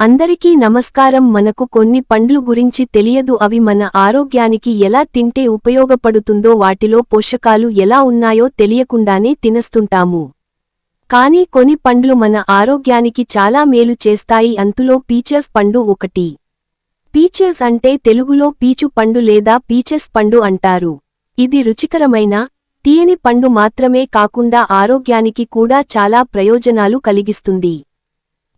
అందరికీ నమస్కారం. మనకు కొన్ని పండ్లు గురించి తెలియదు. అవి మన ఆరోగ్యానికి ఎలా తింటే ఉపయోగపడుతుందో వాటిలో పోషకాలు ఎలా ఉన్నాయో తెలియకుండానే తినస్తుంటాము. కానీ కొన్ని పండ్లు మన ఆరోగ్యానికి చాలా మేలు చేస్తాయి. అంతులో పీచెస్ పండు ఒకటి. పీచెస్ అంటే తెలుగులో పీచు పండు లేదా పీచెస్ పండు అంటారు. ఇది రుచికరమైన తీయని పండు మాత్రమే కాకుండా ఆరోగ్యానికి కూడా చాలా ప్రయోజనాలు కలిగిస్తుంది.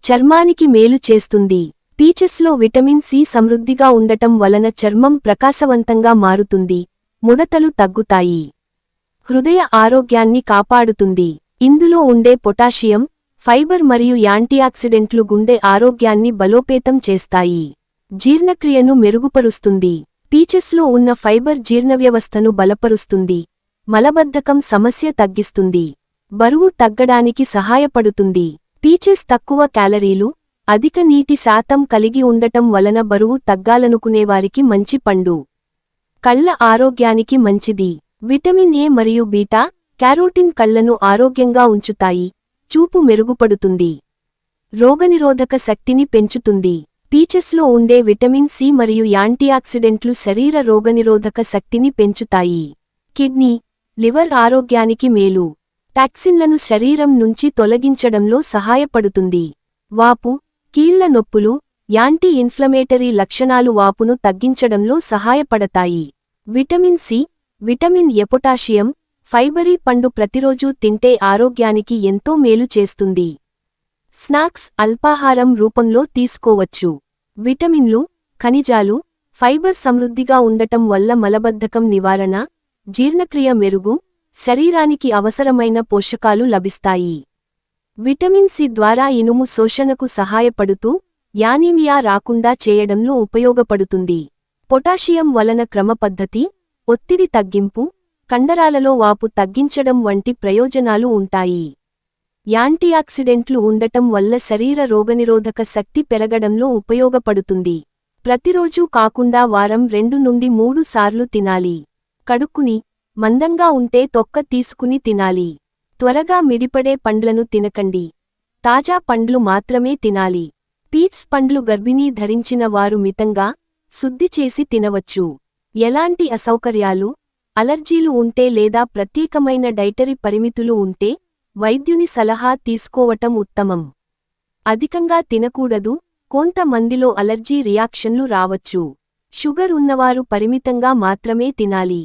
చర్మానికి మేలు చేస్తుంది. పీచెస్లో విటమిన్ సి సమృద్ధిగా ఉండటం వలన చర్మం ప్రకాశవంతంగా మారుతుంది. ముడతలు తగ్గుతాయి. హృదయ ఆరోగ్యాన్ని కాపాడుతుంది. ఇందులో ఉండే పొటాషియం ఫైబర్ మరియు యాంటీఆక్సిడెంట్లు గుండె ఆరోగ్యాన్ని బలోపేతం చేస్తాయి. జీర్ణక్రియను మెరుగుపరుస్తుంది. పీచెస్లో ఉన్న ఫైబర్ జీర్ణవ్యవస్థను బలపరుస్తుంది. మలబద్ధకం సమస్య తగ్గిస్తుంది. బరువు తగ్గడానికి సహాయపడుతుంది. పీచెస్ తక్కువ క్యాలరీలు అధిక నీటి శాతం కలిగి ఉండటం వలన బరువు తగ్గాలనుకునేవారికి మంచి పండు. కళ్ళ ఆరోగ్యానికి మంచిది. విటమిన్ ఏ మరియు బీటా క్యారోటిన్ కళ్ళను ఆరోగ్యంగా ఉంచుతాయి. చూపు మెరుగుపడుతుంది. రోగనిరోధక శక్తిని పెంచుతుంది. పీచెస్లో ఉండే విటమిన్ సి మరియు యాంటీఆక్సిడెంట్లు శరీర రోగనిరోధక శక్తిని పెంచుతాయి. కిడ్నీ లివర్ ఆరోగ్యానికి మేలు. టాక్సిన్లను శరీరం నుంచి తొలగించడంలో సహాయపడుతుంది. వాపు కీళ్ళ నొప్పులు యాంటీ ఇన్ఫ్లమేటరీ లక్షణాలు వాపును తగ్గించడంలో సహాయపడతాయి. Vitamin C vitamin A potassium ఫైబరీ పండు ప్రతిరోజూ తింటే ఆరోగ్యానికి ఎంతో మేలు చేస్తుంది. స్నాక్స్ అల్పాహారం రూపంలో తీసుకోవచ్చు. విటమిన్లు ఖనిజాలు ఫైబర్ సమృద్ధిగా ఉండటం వల్ల మలబద్ధకం నివారణ జీర్ణక్రియ మెరుగు శరీరానికి అవసరమైన పోషకాలు లభిస్తాయి. విటమిన్ సి ద్వారా ఇనుము శోషణకు సహాయపడుతూ యానీమియా రాకుండా చేయడంలో ఉపయోగపడుతుంది. పొటాషియం వలన క్రమపద్ధతి ఒత్తిడి తగ్గింపు కండరాలలో వాపు తగ్గించడం వంటి ప్రయోజనాలు ఉంటాయి. యాంటీఆక్సిడెంట్లు ఉండటం వల్ల శరీర రోగనిరోధక శక్తి పెరగడంలో ఉపయోగపడుతుంది. ప్రతిరోజూ కాకుండా వారం రెండు నుండి మూడు సార్లు తినాలి. కడుక్కుని మందంగా ఉంటే తొక్క తీసుకుని తినాలి. త్వరగా మిడిపడే పండ్లను తినకండి. తాజా పండ్లు మాత్రమే తినాలి. పీచ్ పండ్లు గర్భిణీ ధరించిన వారు మితంగా శుద్ధి చేసి తినవచ్చు. ఎలాంటి అసౌకర్యాలు? అలర్జీలు ఉంటే లేదా ప్రత్యేకమైన డైటరీ పరిమితులు ఉంటే వైద్యుని సలహా తీసుకోవటం ఉత్తమం. అధికంగా తినకూడదు. కొంతమందిలో అలర్జీ రియాక్షన్లు రావచ్చు. షుగర్ ఉన్నవారు పరిమితంగా మాత్రమే తినాలి.